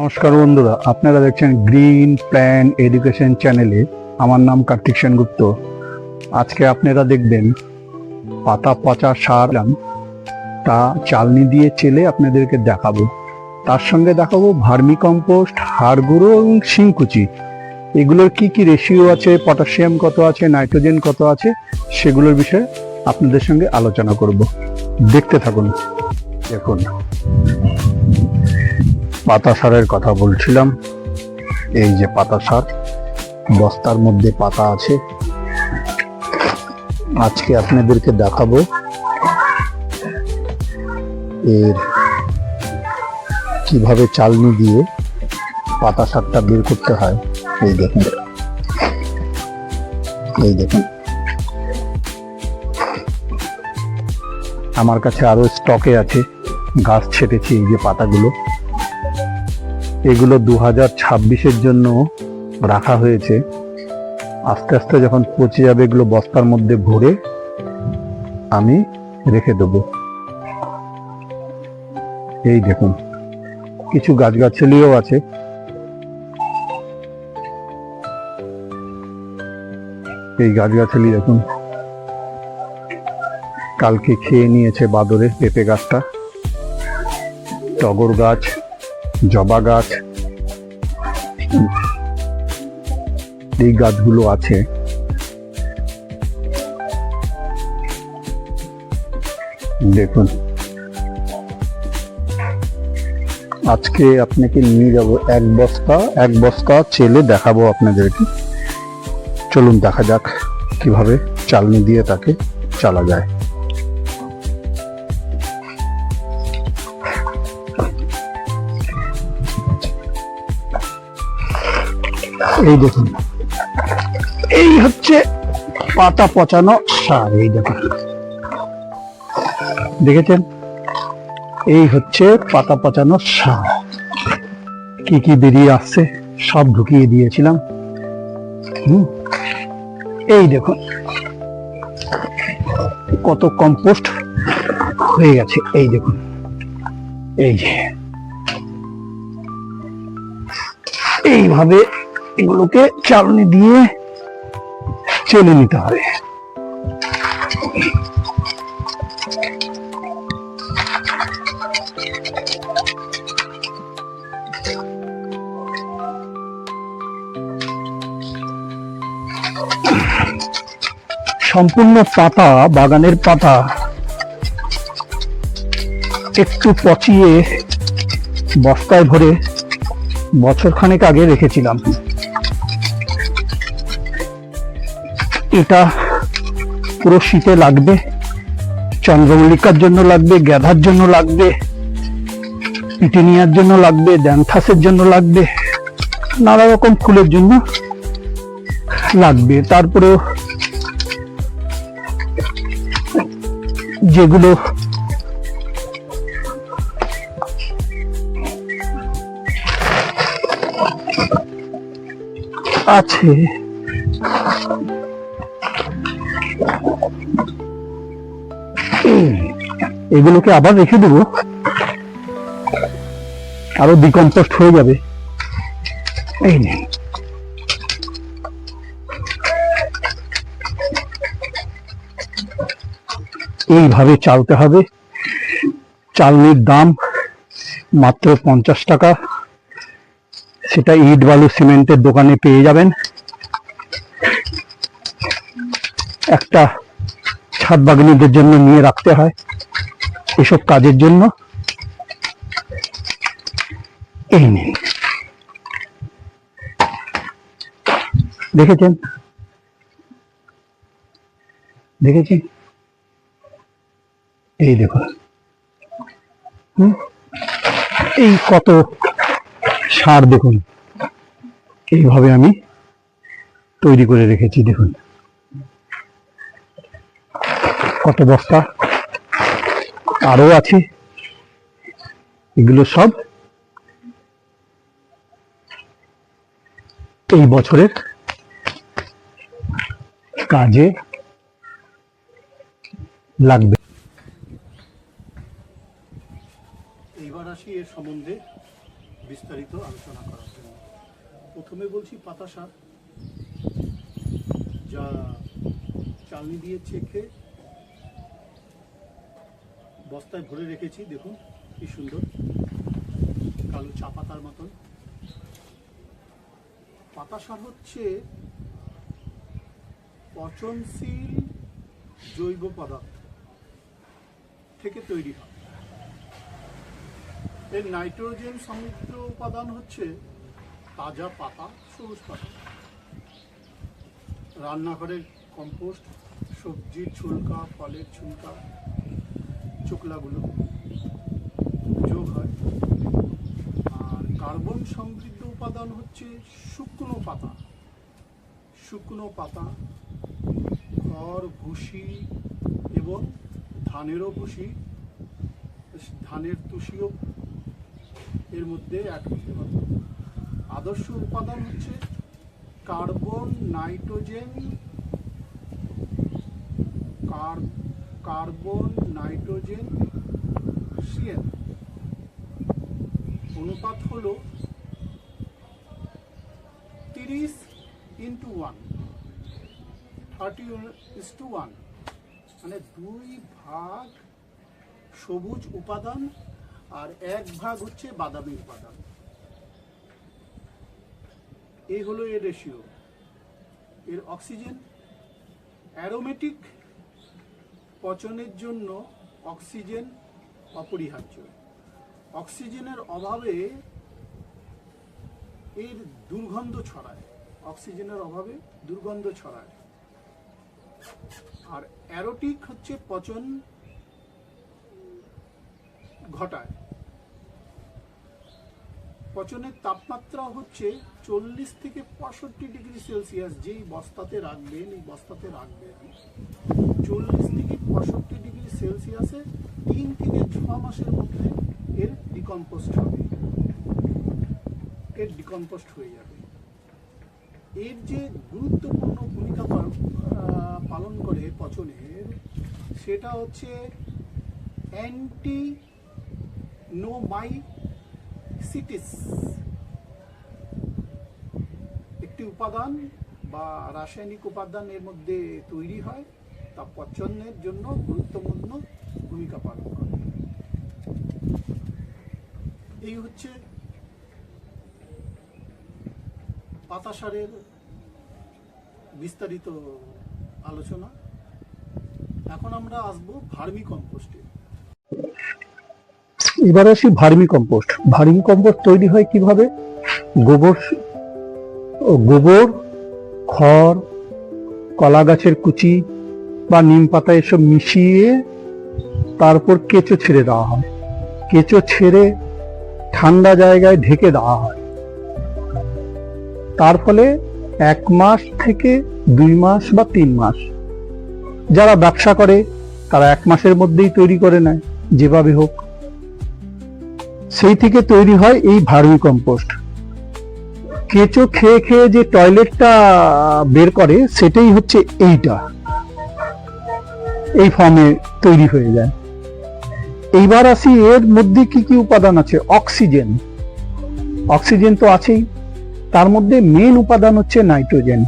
নমস্কার বন্ধুরা, আপনারা দেখছেন গ্রিন প্ল্যান এডুকেশন চ্যানেলে। আমার নাম কার্তিক সেনগুপ্ত। আজকে আপনারা দেখবেন পাতা পচা সার তা চালনি দিয়ে চেলে আপনাদেরকে দেখাবো। তার সঙ্গে দেখাবো ভার্মি কম্পোস্ট হাড় গুঁড়ো এবং শিংকুচি। এগুলোর কি কি রেশিও আছে পটাশিয়াম কত আছে নাইট্রোজেন কত আছে, সেগুলোর বিষয়ে আপনাদের সঙ্গে আলোচনা করব। দেখতে থাকুন। দেখুন। পাতা সারের কথা বলছিলাম। এই যে পাতা সার, বস্তার মধ্যে পাতা আছে। আজকে আপনাদেরকে দেখাবো। এর কীভাবে চালনি দিয়ে পাতা সারটা বের করতে হয়, এই দেখুন। এই দেখুন। আমার কাছে আরও স্টকে আছে। গাছ ছেটেছি এই যে পাতাগুলো। এগুলো দু হাজার ছাব্বিশের জন্য রাখা হয়েছে। আস্তে আস্তে যখন পচে যাবে, এগুলো বস্তার মধ্যে ভরে আমি রেখে দেব। এই দেখুন, কিছু গাছগাছালিও আছে। এই গাছগাছালি দেখুন, কালকে খেয়ে নিয়েছে বাদরে পেঁপে গাছটা। টগর গাছ জবা গাছ। এই গাছগুলো আছে। দেখুন। আজকে আপনাকে নিয়ে যাব এক বস্তা এক বস্তা চেলে দেখাবো আপনাদেরকে। চলুন দেখা যাক কীভাবে চালনি দিয়ে তাকে চালা যায়। এই দেখুন। এই হচ্ছে পাতা পচানো সার, এই দেখুন। দেখেছেন? এই হচ্ছে পাতা পচানো সার। কি কি বেরিয়ে আসছে, সব ঢুকিয়ে দিয়েছিলাম। হুম? এই দেখুন। কত কম্পোস্ট হয়ে গেছে, এই দেখুন। এই যে। এইভাবে এগুলোকে চালনি দিয়ে চেলে নিতে হবে। সম্পূর্ণ পাতা, বাগানের পাতা একটু পচিয়ে বস্তায় ভরে বছর খানেক আগে রেখেছিলাম। এটা পুরো শীতে লাগবে, চন্দ্রমল্লিকার জন্য লাগবে গ্যাধার জন্য লাগবে, পিটিনিয়ার জন্য লাগবে ড্যান্থাসের জন্য লাগবে, নানা রকম ফুলের জন্য লাগবে। তারপরেও যেগুলো আছে এগুলোকে আবার রেখে দেবো। আরও ডিকম্পোস্ট হয়ে যাবে। এই এইভাবে চালতে হবে। চালনির দাম মাত্র পঞ্চাশ টাকা। সেটা ইট বালু সিমেন্টের দোকানে পেয়ে যাবেন। একটা ছাদ বাগানীদের জন্য নিয়ে রাখতে হয়। এসব কাজের জন্য এই নিন। দেখেছেন? দেখেছেন? এই দেখুন? এই কত সার দেখুন। এইভাবে আমি তৈরি করে রেখেছি, দেখুন। কত বস্তা? আরও আছে। এগুলো সব এই বছরের কাজে লাগবে। আসি এর সম্বন্ধে বিস্তারিত আলোচনা করার জন্য। প্রথমে বলছি পাতা যা চালনি দিয়ে চেখে বস্তায় ভরে রেখেছি, দেখুন কি সুন্দর। কালো চা পাতার মতন। পাতা সার হচ্ছে পচনশীল জৈব পদার্থ থেকে তৈরি হয়। এর নাইট্রোজেন সমৃদ্ধ উপাদান হচ্ছে তাজা পাতা, সবুজ পাতা। রান্নাঘরের কম্পোস্ট, সবজির ছুলকা ফলের ছুলকা চোকলাগুলো যোগ হয়। আর কার্বন সমৃদ্ধ উপাদান হচ্ছে শুকনো পাতা। শুকনো পাতা, খড়, ভুসি এবং ধানেরও ভুসি, ধানের তুষিও এর মধ্যে অ্যাড করতে পারব। আদর্শ উপাদান হচ্ছে কার্বন, নাইট্রোজেন কার- কার্বন, নাইট্রোজেন, সিএন। অনুপাত হলো তিরিশ into one thirty is two one মানে দুই ভাগ সবুজ উপাদান আর এক ভাগ হচ্ছে বাদামি উপাদান। এই হলো এর রেশিও এর অক্সিজেন অ্যারোমেটিক পচনের জন্য অক্সিজেন অপরিহার্য। অক্সিজেনের অভাবে এর দুর্গন্ধ ছড়ায়। অক্সিজেনের অভাবে দুর্গন্ধ ছড়ায়। আর অ্যারোটিক হচ্ছে পচন ঘটায়। পচনের তাপমাত্রা হচ্ছে চল্লিশ থেকে পঁয়ষট্টি ডিগ্রি সেলসিয়াস। যেই বস্তাতে রাখবেন, এই বস্তাতে রাখবেন। চল্লিশ থেকে পঁয়ষট্টি ডিগ্রি সেলসিয়াসে তিন থেকে ছ মাসের মধ্যে এর ডিকম্পোস্ট হবে। এর ডিকম্পোস্ট হয়ে যাবে। এর যে গুরুত্বপূর্ণ ভূমিকা পালন করে পচনের, সেটা হচ্ছে অ্যান্টি নোমাইসিটিস একটি উপাদান বা রাসায়নিক উপাদান এর মধ্যে তৈরি হয় তা পচনের জন্য গুরুত্বপূর্ণ ভূমিকা পালন করে। এই হচ্ছে পাতাসারের বিস্তারিত আলোচনা। এখন আমরা আসব ভার্মি কম্পোস্টে এবার আসি ভার্মি কম্পোস্ট। ভার্মি কম্পোস্ট তৈরি হয় কীভাবে? গোবর গোবর, খড় কলা গাছের কুচি বা নিম পাতা এসব মিশিয়ে তারপর কেঁচো ছেড়ে দেওয়া হয়। কেঁচো ছেড়ে ঠান্ডা জায়গায় ঢেকে দেওয়া হয়। তার ফলে এক মাস থেকে দুই মাস বা তিন মাস যারা ব্যবসা করে, তারা এক মাসের মধ্যেই তৈরি করে নেয়, যেভাবে হোক। সেই থেকে তৈরি হয় এই ভার্মি কম্পোস্ট কেঁচো খেয়ে খেয়ে যে টয়লেটটা বের করে, সেটাই হচ্ছে এইটা। এই ফর্মে তৈরি হয়ে যায়। এইবার আসি এর মধ্যে কি কি উপাদান আছে? অক্সিজেন। অক্সিজেন তো আছেই। তার মধ্যে মেন উপাদান হচ্ছে নাইট্রোজেন।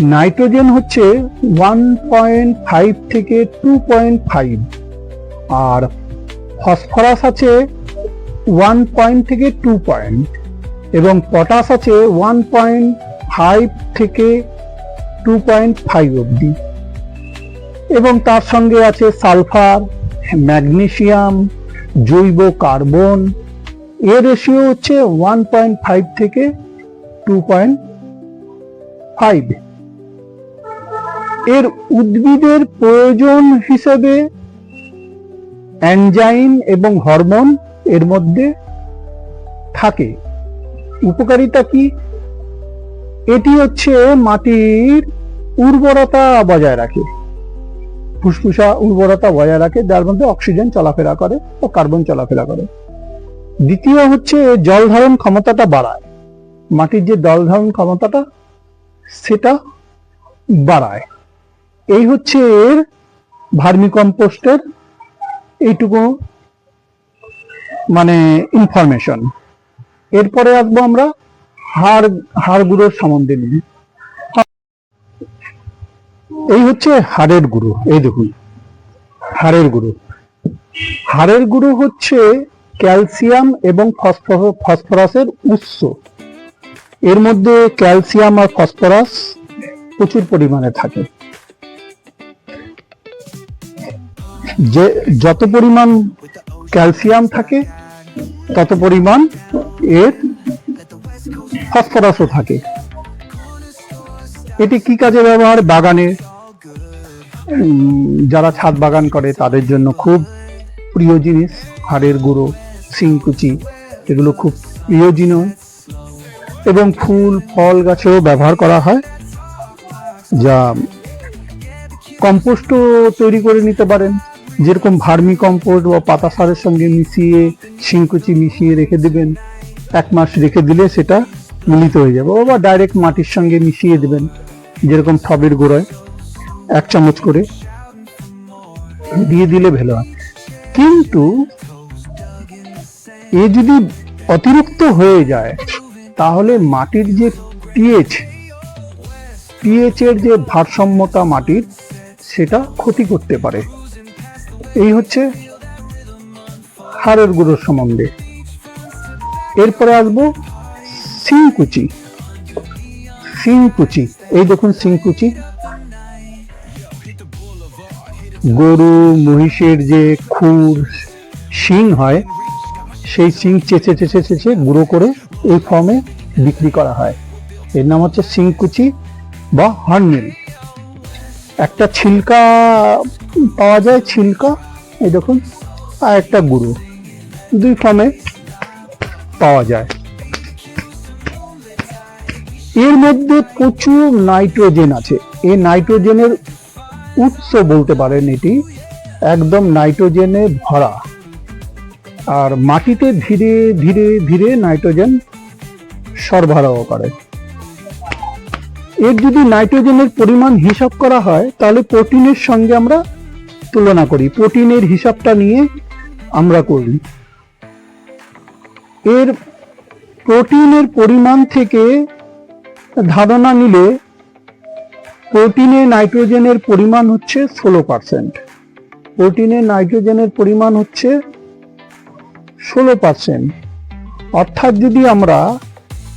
নাইট্রোজেন হচ্ছে ওয়ান পয়েন্ট ফাইভ থেকে টু পয়েন্ট ফাইভ আর ফসফরাস আছে ওয়ান পয়েন্ট থেকে টু পয়েন্ট এবং পটাশ আছে ওয়ান পয়েন্ট ফাইভ থেকে টু পয়েন্ট ফাইভ অবধি। এবং তার সঙ্গে আছে সালফার ম্যাগনেসিয়াম জৈব কার্বন। এর রেশিও হচ্ছে ওয়ান পয়েন্ট ফাইভ থেকে টু পয়েন্ট ফাইভ এর উদ্ভিদের প্রয়োজন হিসেবে অ্যানজাইম এবং হরমোন এর মধ্যে থাকে। উপকারিতা কি? এটি হচ্ছে মাটির উর্বরতা বজায় রাখে। ফুসফুসা উর্বরতা বজায় রাখে, যার মধ্যে অক্সিজেন চলাফেরা করে ও কার্বন চলাফেরা করে। দ্বিতীয় হচ্ছে জল ধারণ ক্ষমতাটা বাড়ায়। মাটির যে জল ধারণ ক্ষমতাটা, সেটা বাড়ায়। এই হচ্ছে এর ভার্মিকম্পোস্টের এইটুকু মানে ইনফরমেশন এরপরে আসব আমরা হাড় হাড় গুঁড়োর সম্বন্ধে নিয়ে। এই হচ্ছে হাড়ের গুঁড়ো, এই দেখুন, হাড়ের গুঁড়ো। হাড়ের গুঁড়ো হচ্ছে ক্যালসিয়াম এবং ফসফর- ফসফরাসের উৎস। এর মধ্যে ক্যালসিয়াম আর ফসফরাস প্রচুর পরিমাণে থাকে। যে, যত পরিমাণ ক্যালসিয়াম থাকে তত পরিমাণ? এর ফসফরাসও থাকে। এটি কি কাজে ব্যবহার? বাগানে। যারা ছাদ বাগান করে, তাদের জন্য খুব প্রিয় জিনিস। হাড়ের গুঁড়ো, শিংকুচি, এগুলো খুব প্রিয় জিনিস। এবং ফুল, ফল গাছেও ব্যবহার করা হয়, যা কম্পোস্টও তৈরি করে নিতে পারেন। যেরকম ভার্মি কম্পোস্ট বা পাতা সারের সঙ্গে মিশিয়ে, শিংকুচি মিশিয়ে রেখে দিবেন, এক মাস রেখে দিলে সেটা মিলিত হয়ে যাবে। বা ডাইরেক্ট মাটির সঙ্গে মিশিয়ে দেবেন, যেরকম টবের গোড়ায়, এক চামচ করে। দিয়ে দিলে ভালো হয়। কিন্তু এ যদি অতিরিক্ত হয়ে যায়, তাহলে মাটির যে পিএইচ পিএইচ এর যে ভারসাম্যতা মাটির, সেটা ক্ষতি করতে পারে। এই হচ্ছে হাড়ের গুঁড়োর সম্বন্ধে। এরপরে আসব সিংকুচি সিংকুচি এই দেখুন সিংকুচি গরু মহিষের যে খুর, শিং হয়, সেই শিং চেঁচে চেঁচে চেঁচে গুঁড়ো করে এই ফর্মে বিক্রি করা হয়। এর নাম হচ্ছে সিংকুচি বা হর্নমিল একটা ছিলকা পাওয়া যায়, ছিলকা, এই দেখুন, আর একটা গুঁড়ো, দুই ফর্মে পাওয়া যায়। এর মধ্যে প্রচুর নাইট্রোজেন আছে। এই নাইট্রোজেনের উৎস বলতে পারেন এটি, একদম নাইট্রোজেনে ভরা। আর মাটিতে ধীরে ধীরে ধীরে নাইট্রোজেন সরবরাহ করে। এর যদি নাইট্রোজেনের পরিমাণ হিসাব করা হয়, তাহলে প্রোটিনের সঙ্গে আমরা তুলনা করি। প্রোটিনের হিসাবটা নিয়ে আমরা করি। এর প্রোটিনের পরিমাণ থেকে ধারণা নিলে প্রোটিনে নাইট্রোজেনের পরিমাণ হচ্ছে ষোলো পার্সেন্ট। প্রোটিনে নাইট্রোজেনের পরিমাণ হচ্ছে ষোলো পার্সেন্ট। অর্থাৎ যদি আমরা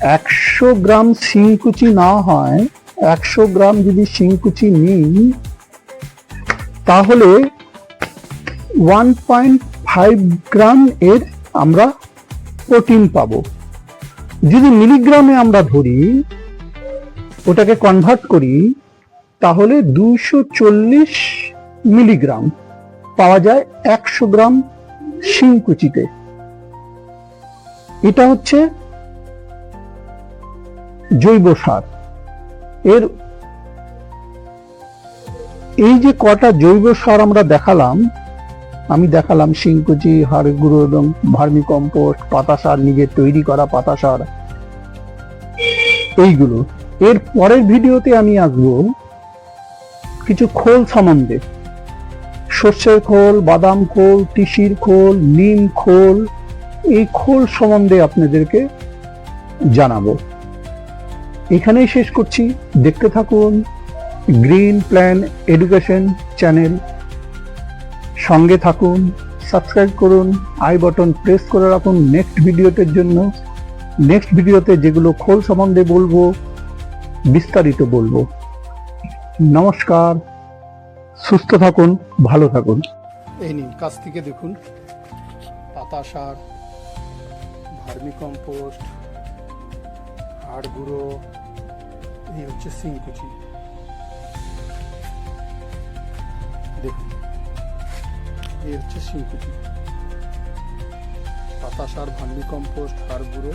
একশো গ্রাম শিংকুচি না হয়, একশো গ্রাম যদি শিংকুচি নিই, তাহলে ওয়ান পয়েন্ট ফাইভ গ্রাম এর আমরা প্রোটিন পাবো। যদি মিলিগ্রামে আমরা ধরি, ওটাকে কনভার্ট করি, তাহলে দুশো চল্লিশ মিলিগ্রাম পাওয়া যায় একশো গ্রাম শিংকুচিতে। এটা হচ্ছে জৈব সার। এর এই যে কটা জৈব সার আমরা দেখালাম, আমি দেখালাম শিংকুচি হাড় গুঁড়ো এবং ভার্মি কম্পোস্ট পাতা সার নিজের তৈরি করা পাতা সার, এইগুলো। এর পরের ভিডিওতে আমি আসব কিছু খোল সম্বন্ধে। সর্ষের খোল, বাদাম খোল, তিসির খোল, নিম খোল, এই খোল সম্বন্ধে আপনাদেরকে জানাব। এখানেই শেষ করছি। দেখতে থাকুন গ্রিন প্ল্যান এডুকেশন চ্যানেল। সঙ্গে থাকুন, সাবস্ক্রাইব করুন, আই বাটন প্রেস করে রাখুন নেক্সট ভিডিওটির জন্য। নেক্সট ভিডিওতে যেগুলো খোল সম্বন্ধে বলব, বিস্তারিত বলব। নমস্কার, সুস্থ থাকুন, ভালো থাকুন। এই নিন, কাছ থেকে দেখুন। পাতা সার, ভার্মি কম্পোস্ট, হাড় গুঁড়ো এই হচ্ছে সিংকুচি দেখুন এই হচ্ছে সিংকুচি পাতা সার ভার্মি কম্পোস্ট হাড় গুঁড়ো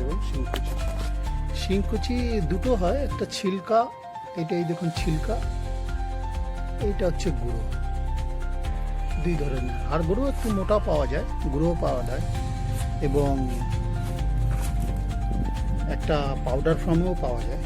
এবং শিংকুচি শিংকুচি দুটো হয়, একটা ছিলকা, এটাই দেখুন ছিলকা এইটা হচ্ছে গুঁড়ো। দুই ধরনের। আর গুঁড়ো একটু মোটা পাওয়া যায়, গুঁড়ো পাওয়া যায়, এবং একটা পাউডার ফর্মেও পাওয়া যায়।